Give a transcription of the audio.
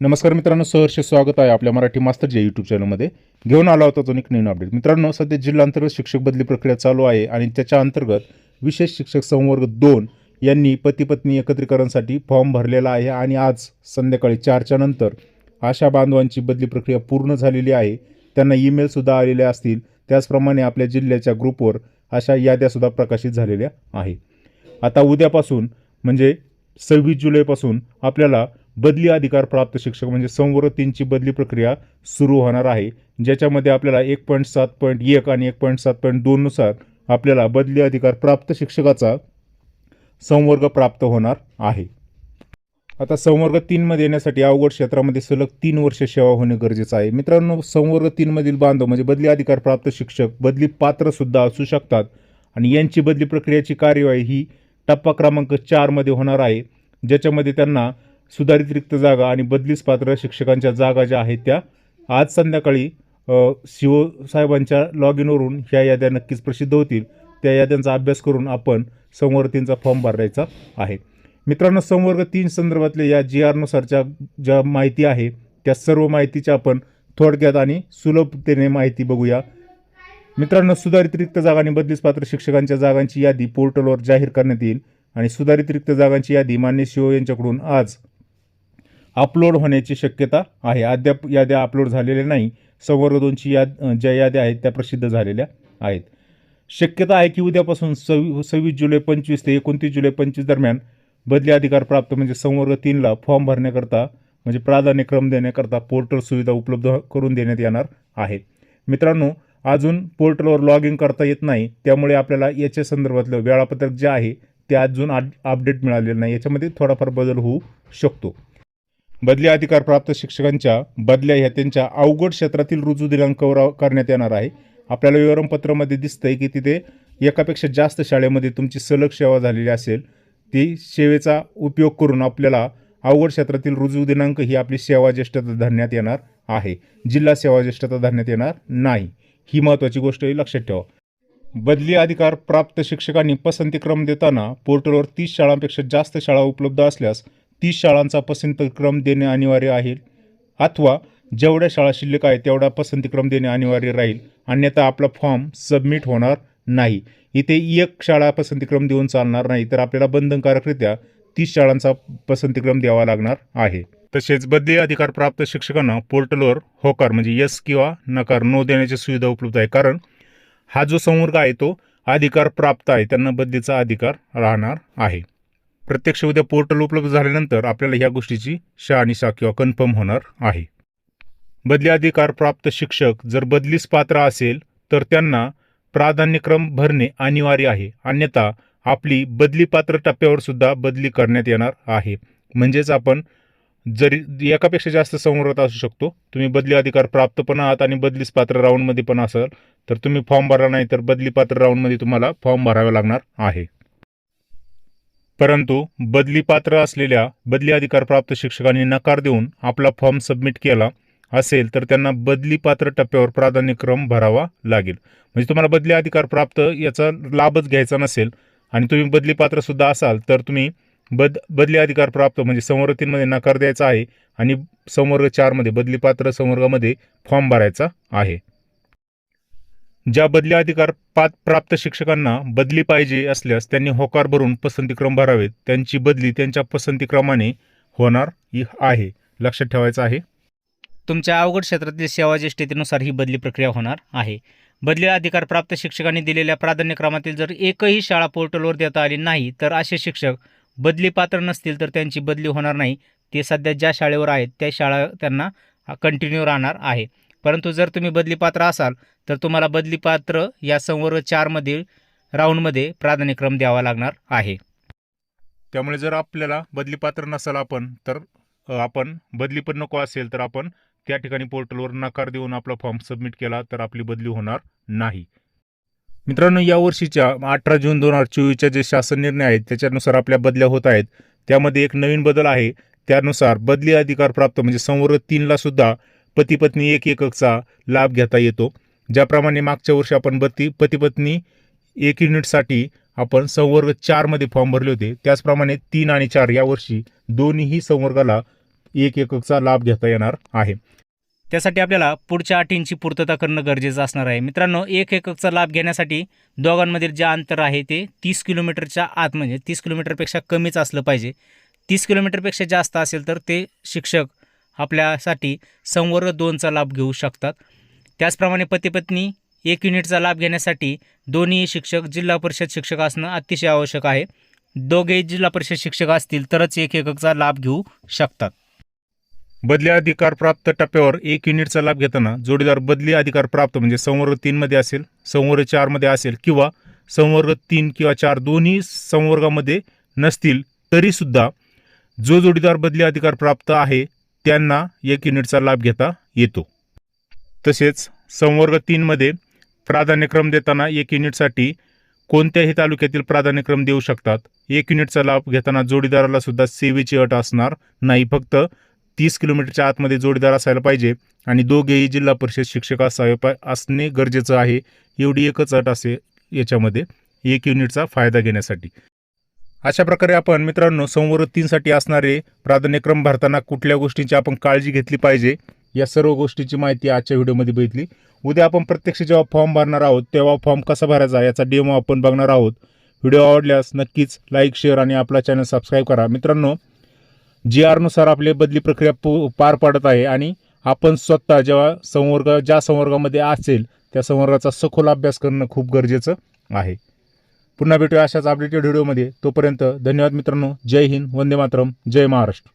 नमस्कार मित्रांनो सहर्ष स्वागत आहे आपल्या मराठी मास्तर या यूट्यूब चॅनलमध्ये घेऊन आला होता तो एक नवीन अपडेट मित्रांनो सध्या जिल्हा अंतर्गत शिक्षक बदली प्रक्रिया चालू आहे आणि त्याच्या अंतर्गत विशेष शिक्षक संवर्ग दोन यांनी पती पत्नी एकत्रीकरणसाठी फॉर्म भरलेला आहे आणि आज संध्याकाळी चारच्या नंतर आशा बांधवांची बदली प्रक्रिया पूर्ण झालेली आहे. त्यांना ईमेलसुद्धा आलेल्या असतील. त्याचप्रमाणे आपल्या जिल्ह्याच्या ग्रुपवर अशा याद्यासुद्धा प्रकाशित झालेल्या आहे. आता उद्यापासून म्हणजे सव्वीस जुलैपासून आपल्याला बदली अधिकार प्राप्त शिक्षक म्हणजे संवर्ग तीनची बदली प्रक्रिया सुरू होणार आहे ज्याच्यामध्ये आपल्याला एक पॉईंट सात पॉईंट एक आणि एक पॉईंट सात पॉईंट दोननुसार आपल्याला बदली अधिकार प्राप्त शिक्षकाचा संवर्ग प्राप्त होणार आहे. आता संवर्ग तीनमध्ये येण्यासाठी अवघड क्षेत्रामध्ये सलग तीन वर्ष सेवा होणे गरजेचं आहे. मित्रांनो संवर्ग तीनमधील बांधव म्हणजे बदली अधिकार प्राप्त शिक्षक बदली पात्रसुद्धा असू शकतात आणि यांची बदली प्रक्रियेची कार्यवाही ही टप्पा क्रमांक चारमध्ये होणार आहे ज्याच्यामध्ये त्यांना सुधारित रिक्त जागा आणि बदलीस पात्र शिक्षकांच्या जागा ज्या आहेत त्या आज संध्याकाळी सी ओ साहेबांच्या लॉग इनवरून ह्या याद्या नक्कीच प्रसिद्ध होतील. त्या याद्यांचा अभ्यास करून आपण संवर्ग तीनचा फॉर्म भरायचा आहे. मित्रांनो संवर्ग तीन संदर्भातल्या या जी आरनुसारच्या ज्या माहिती आहे त्या सर्व माहितीच्या आपण थोडक्यात आणि सुलभतेने माहिती बघूया. मित्रांनो सुधारित रिक्त जागा आणि बदलीस पात्र शिक्षकांच्या जागांची यादी पोर्टलवर जाहीर करण्यात येईल. आणि सुधारित रिक्त जागांची यादी मान्य सीओ यांच्याकडून आज अपलोड होण्याची शक्यता आहे. अद्याप याद्या अपलोड झालेल्या नाही. संवर्ग दोनची याद ज्या याद्या आहेत त्या प्रसिद्ध झालेल्या आहेत. शक्यता आहे की उद्यापासून सव्वी सव्वीस जुलै पंचवीस ते एकोणतीस जुलै पंचवीस दरम्यान बदली अधिकार प्राप्त म्हणजे संवर्ग तीनला फॉर्म भरण्याकरता म्हणजे प्राधान्यक्रम देण्याकरता पोर्टल सुविधा उपलब्ध करून देण्यात येणार आहे. मित्रांनो अजून पोर्टलवर लॉग इन करता येत नाही. त्यामुळे आपल्याला याच्या संदर्भातलं वेळापत्रक जे आहे ते अजून अपडेट मिळालेलं नाही. याच्यामध्ये थोडाफार बदल होऊ शकतो. बदली अधिकार प्राप्त शिक्षकांच्या बदल्या ह्या त्यांच्या अवघड क्षेत्रातील रुजू दिनांकावर करण्यात येणार आहे. आपल्याला विवरणपत्रामध्ये दिसतंय की तिथे एकापेक्षा जास्त शाळेमध्ये तुमची सलग सेवा झालेली असेल. ती सेवेचा उपयोग करून आपल्याला अवघड क्षेत्रातील रुजू दिनांक ही आपली सेवा ज्येष्ठता धरण्यात येणार आहे. जिल्हा सेवा ज्येष्ठता धरण्यात येणार नाही. ही महत्त्वाची गोष्ट लक्षात ठेवा. बदली अधिकार प्राप्त शिक्षकांनी पसंतीक्रम देताना पोर्टलवर तीस शाळांपेक्षा जास्त शाळा उपलब्ध असल्यास तीस शाळांचा पसंतीक्रम देणे अनिवार्य आहे. अथवा जेवढ्या शाळा शिल्लक आहे तेवढा पसंतीक्रम देणे अनिवार्य राहील. अन्यथा आपला फॉर्म सबमिट होणार नाही. इथे एक शाळा पसंतीक्रम देऊन चालणार नाही तर आपल्याला बंधनकारकरित्या तीस शाळांचा पसंतीक्रम द्यावा लागणार आहे. तसेच बदली अधिकार प्राप्त शिक्षकांना पोर्टलवर होकार म्हणजे यस किंवा नकार नो देण्याची सुविधा उपलब्ध आहे. कारण हा जो संवर्ग आहे तो अधिकार प्राप्त आहे. त्यांना बदलीचा अधिकार राहणार आहे. प्रत्यक्ष उद्या पोर्टल उपलब्ध झाल्यानंतर आपल्याला ह्या गोष्टीची शहानिशा किंवा कन्फर्म होणार आहे. बदली अधिकार प्राप्त शिक्षक जर बदलीस पात्र असेल तर त्यांना प्राधान्यक्रम भरणे अनिवार्य आहे. अन्यथा आपली बदली पात्र टप्प्यावर सुद्धा बदली करण्यात येणार आहे. म्हणजेच आपण जरी एकापेक्षा जास्त संवर्गात असू शकतो तुम्ही बदली अधिकार प्राप्त पण आहात आणि बदलीस पात्र राऊंडमध्ये पण असाल तर तुम्ही फॉर्म भरा नाही तर बदली पात्र राऊंडमध्ये तुम्हाला फॉर्म भरावा लागणार आहे. परंतु बदली पात्र असलेल्या बदली अधिकार प्राप्त शिक्षकांनी नकार देऊन आपला फॉर्म सबमिट केला असेल तर त्यांना बदली पात्र टप्प्यावर प्राधान्यक्रम भरावा लागेल. म्हणजे तुम्हाला बदली अधिकार प्राप्त याचा लाभच घ्यायचा नसेल आणि तुम्ही बदली पात्र सुद्धा असाल तर तुम्ही बद बदली अधिकार प्राप्त म्हणजे संवर्ग तीनमध्ये नकार द्यायचा आहे आणि संवर्ग चारमध्ये बदली पात्र संवर्गामध्ये फॉर्म भरायचा आहे. ज्या बदली अधिकार पात प्राप्त शिक्षकांना बदली पाहिजे असल्यास त्यांनी होकार भरून पसंतीक्रम भरावेत. त्यांची बदली त्यांच्या पसंतीक्रमाने होणार आहे. लक्षात ठेवायचं आहे. तुमच्या अवघड क्षेत्रातील सेवा ज्येष्ठतेनुसार ही बदली प्रक्रिया होणार आहे. बदली अधिकार प्राप्त शिक्षकांनी दिलेल्या प्राधान्यक्रमातील जर एकही शाळा पोर्टलवर देता आली नाही तर असे शिक्षक बदली पात्र नसतील तर त्यांची बदली होणार नाही. ते सध्या ज्या शाळेवर आहेत त्या शाळा त्यांना कंटिन्यू राहणार आहे. परंतु जर तुम्ही बदली पात्र असाल तर तुम्हाला बदली पात्र या संवर्ग चारमधील राऊंडमध्ये प्राधान्यक्रम द्यावा लागणार आहे. त्यामुळे जर आपल्याला बदली पात्र नसाल आपण तर आपण बदली पण नको असेल तर आपण त्या ठिकाणी पोर्टलवर नकार देऊन आपला फॉर्म सबमिट केला तर आपली बदली होणार नाही. मित्रांनो या वर्षीच्या अठरा जून दोन हजार चोवीसच्या जे शासन निर्णय आहेत त्याच्यानुसार आपल्या बदल्या होत आहेत. त्यामध्ये एक नवीन बदल आहे. त्यानुसार बदली अधिकार प्राप्त म्हणजे संवर्ग तीनला सुद्धा पती पत्नी एक एककचा लाभ घेता येतो. ज्याप्रमाणे मागच्या वर्षी आपण बत्ती पती पत्नी एक युनिटसाठी आपण संवर्ग चारमध्ये फॉर्म भरले होते. त्याचप्रमाणे तीन आणि चार या वर्षी दोन्हीही संवर्गाला एक एककचा लाभ घेता येणार आहे. त्यासाठी आपल्याला पुढच्या अटींची पूर्तता करणं गरजेचं असणार आहे. मित्रांनो एक एककचा लाभ घेण्यासाठी दोघांमधील जे अंतर आहे ते तीस किलोमीटरच्या आत म्हणजे तीस किलोमीटरपेक्षा कमीच असलं पाहिजे. तीस किलोमीटरपेक्षा जास्त असेल तर ते शिक्षक आपल्यासाठी संवर्ग दोनचा लाभ घेऊ शकतात. त्याचप्रमाणे पतीपत्नी एक युनिटचा लाभ घेण्यासाठी दोन्ही शिक्षक जिल्हा परिषद शिक्षक असणं अतिशय आवश्यक आहे. दोघेही जिल्हा परिषद शिक्षक असतील तरच एक एककचा लाभ घेऊ शकतात. बदली अधिकार प्राप्त टप्प्यावर एक युनिटचा लाभ घेताना जोडीदार बदली अधिकार प्राप्त म्हणजे संवर्ग तीनमध्ये असेल संवर्ग चारमध्ये असेल किंवा संवर्ग तीन किंवा चार दोन्ही संवर्गामध्ये नसतील तरीसुद्धा जो जोडीदार बदली अधिकार प्राप्त आहे त्यांना एक युनिटचा लाभ घेता येतो. तसेच संवर्ग तीनमध्ये प्राधान्यक्रम देताना एक युनिटसाठी कोणत्याही तालुक्यातील प्राधान्यक्रम देऊ शकतात. एक युनिटचा लाभ घेताना जोडीदाराला सुद्धा सेवेची अट असणार नाही. फक्त तीस किलोमीटरच्या आतमध्ये जोडीदार असायला पाहिजे आणि दोघेही जिल्हा परिषद शिक्षक असावे पा असणे गरजेचं आहे. एवढी एकच अट असे याच्यामध्ये एक युनिटचा फायदा घेण्यासाठी. अशा प्रकारे आपण मित्रांनो संवर्ग तीनसाठी असणारे प्राधान्यक्रम भरताना कुठल्या गोष्टींची आपण काळजी घेतली पाहिजे या सर्व गोष्टीची माहिती आजच्या व्हिडिओमध्ये बघितली. उद्या आपण प्रत्यक्ष जेव्हा फॉर्म भरणार आहोत तेव्हा फॉर्म कसा भरायचा याचा डेमो आपण बघणार आहोत. व्हिडिओ आवडल्यास नक्कीच लाईक शेअर आणि आपला चॅनल सबस्क्राईब करा. मित्रांनो जी आरनुसार आपली बदली प्रक्रिया पू पार पडत आहे आणि आपण स्वतः जेव्हा संवर्ग ज्या संवर्गामध्ये असेल त्या संवर्गाचा सखोल अभ्यास करणं खूप गरजेचं आहे. पुन्हा भेटूया अशाच अपडेटेड व्हिडिओमध्ये तोपर्यंत धन्यवाद मित्रांनो. जय हिंद. वंदे मातरम. जय महाराष्ट्र.